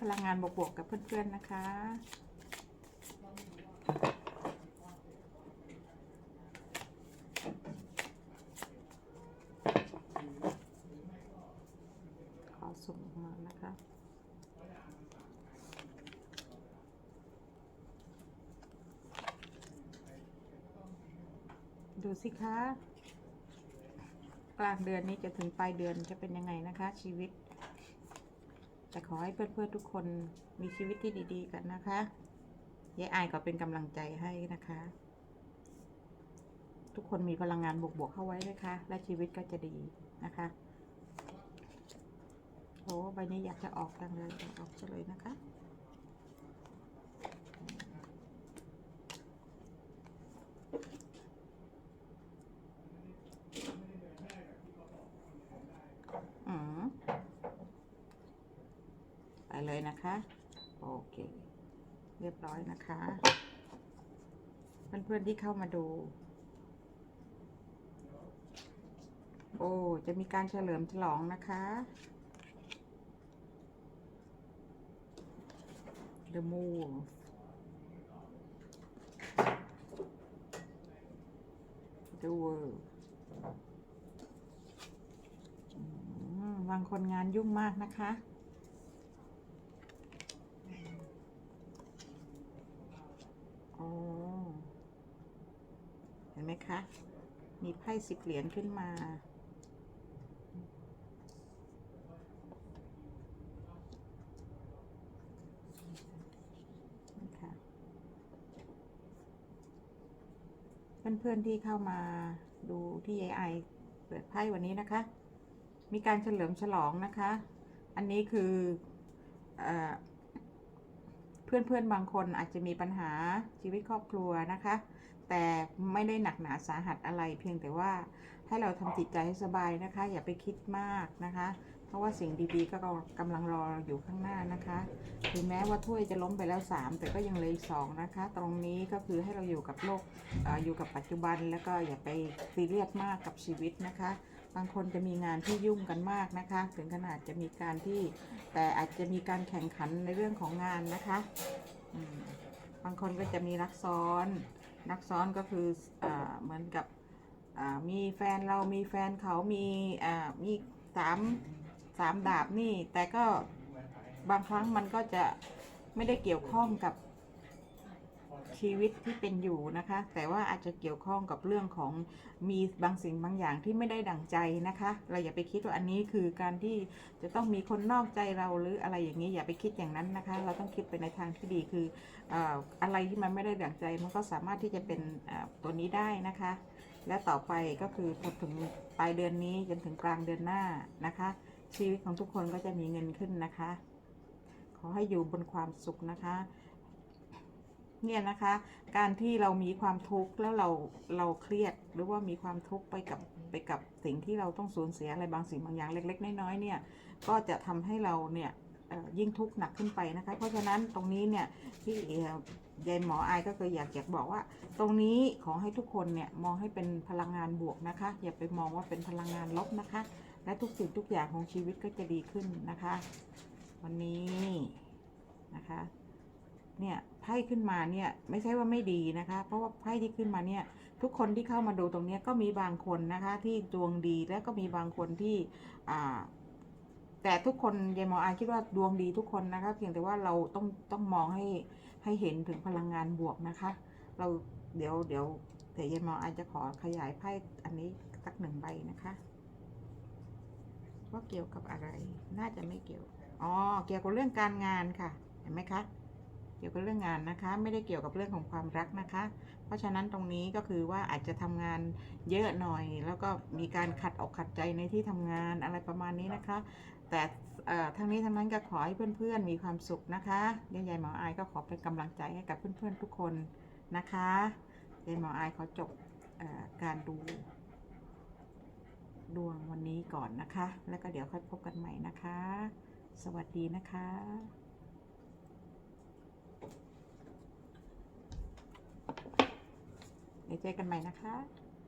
พลังงานบวกๆกับเพื่อนๆนะคะ ขอสุ่มออกมานะคะดูสิคะ กลางเดือนนี้จะถึงปลายเดือนจะเป็นยังไงนะคะชีวิต แต่ขอให้เพื่อนๆทุกคนมีชีวิตที่ดีๆ กันนะคะยายอายก็เป็นกำลังใจให้นะคะ ทุกคนมีพลังงานบวกๆเข้าไว้นะคะและชีวิตก็จะดีนะคะโอ้ใบนี้อยากจะออกจังเลยอออกซะเลยนะคะ อืมไป เลยนะคะ โอเค เรียบร้อยนะคะ เพื่อนๆที่เข้ามาดู โอ้ จะมีการเฉลิมฉลองนะคะ The Move The World บางคนงานยุ่งมากนะคะ โอ้เห็นไหม คะ มีไพ่สิบเหรียญขึ้นมานี่ค่ะเพื่อนๆที่เข้ามาดูที่ AI เปิดไพ่วันนี้นะคะ มีการเฉลิมฉลองนะคะ อันนี้คือเออ เพื่อนๆบางคนอาจจะมีปัญหาชีวิตครอบครัวนะคะ แต่ไม่ได้หนักหนาสาหัสอะไร เพียงแต่ว่าให้เราทำจิตใจให้สบายนะคะ อย่าไปคิดมากนะคะ เพราะว่าสิ่งดีๆก็กำลังรออยู่ข้างหน้านะคะ ถึงแม้ว่าถ้วยจะล้มไปแล้ว 3 แต่ก็ยังเหลืออีกสองนะคะ ตรงนี้ก็คือให้เราอยู่กับโลกอออยู่กับปัจจุบันแล้วก็อย่าไปซีเรียสมากกับชีวิตนะคะ บางคนจะมีงานที่ยุ่งกันมากนะคะ ถึงขนาดจะมีการที่แต่อาจจะมีการแข่งขันในเรื่องของงานนะคะบางคนก็จะมีรักซ้อนนักซ้อนก็คืออเหมือนกับมีแฟนเรามีแฟนเขามีมีสามสามดาบนี่ แต่ก็บางครั้งมันก็จะไม่ได้เกี่ยวข้องกับ ชีวิตที่เป็นอยู่นะคะ แต่ว่าอาจจะเกี่ยวข้องกับเรื่องของมีบางสิ่งบางอย่างที่ไม่ได้ดั่งใจนะคะ เราอย่าไปคิดว่าอันนี้คือการที่จะต้องมีคนนอกใจเราหรืออะไรอย่างนี้อย่าไปคิดอย่างนั้นนะคะ เราต้องคิดไปในทางที่ดีคืออะไรที่มันไม่ได้ดั่งใจมันก็สามารถที่จะเป็นตัวนี้ได้นะคะ และต่อไปก็คือพอถึงปลายเดือนนี้จนถึงกลางเดือนหน้านะคะ ชีวิตของทุกคนก็จะมีเงินขึ้นนะคะ ขอให้อยู่บนความสุขนะคะ เนี่ยนะคะ การที่เรามีความทุกข์แล้วเราเราเครียดหรือว่ามีความทุกข์ไปกับไปกับสิ่งที่เราต้องสูญเสียอะไรบางสิ่งบางอย่างเล็ก ๆ น้อยๆเนี่ยก็จะทำให้เราเนี่ยยิ่งทุกข์หนักขึ้นไปนะคะ เพราะฉะนั้นตรงนี้เนี่ยที่ยายหมอไอายก็เคยอยากอยากบอกว่า ตรงนี้ขอให้ทุกคนเนี่ยมองให้เป็นพลังงานบวกนะคะ อย่าไปมองว่าเป็นพลังงานลบนะคะ และทุกสิ่งทุกอย่างของชีวิตก็จะดีขึ้นนะคะ วันนี้นะคะ เนี่ยไพ่ขึ้นมาเนี่ยไม่ใช่ว่าไม่ดีนะคะ เพราะว่าไพ่ที่ขึ้นมาเนี่ยทุกคนที่เข้ามาดูตรงนี้ก็มีบางคนนะคะ ที่ดวงดีแล้วก็มีบางคนที่อ่าแต่ทุกคนยายมออาคิดว่าดวงดีทุกคนนะคะเพียงแต่ว่าเราต้องต้องมองให้ให้เห็นถึงพลังงานบวกนะคะ เราเดี๋ยวเดี๋ยวเดี๋ยายมออาจจะขอขยายไพ่อันนี้สักหนึ่งใบนะคะว่าเกี่ยวกับอะไร น่าจะไม่เกี่ยว อ๋อ เกี่ยวกับเรื่องการงานค่ะ เห็นไหมคะ เกี่ยวกับเรื่องงานนะคะ ไม่ได้เกี่ยวกับเรื่องของความรักนะคะ เพราะฉะนั้นตรงนี้ก็คือว่าอาจจะทำงานเยอะหน่อย แล้วก็มีการขัดอกขัดใจในที่ทำงานอะไรประมาณนี้นะคะ แต่ทั้งนี้ทั้งนั้นก็ขอให้เพื่อนๆมีความสุขนะคะยายหมออายก็ขอเป็นกำลังใจให้กับเพื่อนๆทุกคนนะคะยายหมออายขอจบอการดูดวงวันนี้ก่อนนะคะ แล้วก็เดี๋ยวค่อยพบกันใหม่นะคะ สวัสดีนะคะ เดี๋ยวเจอกันใหม่นะคะ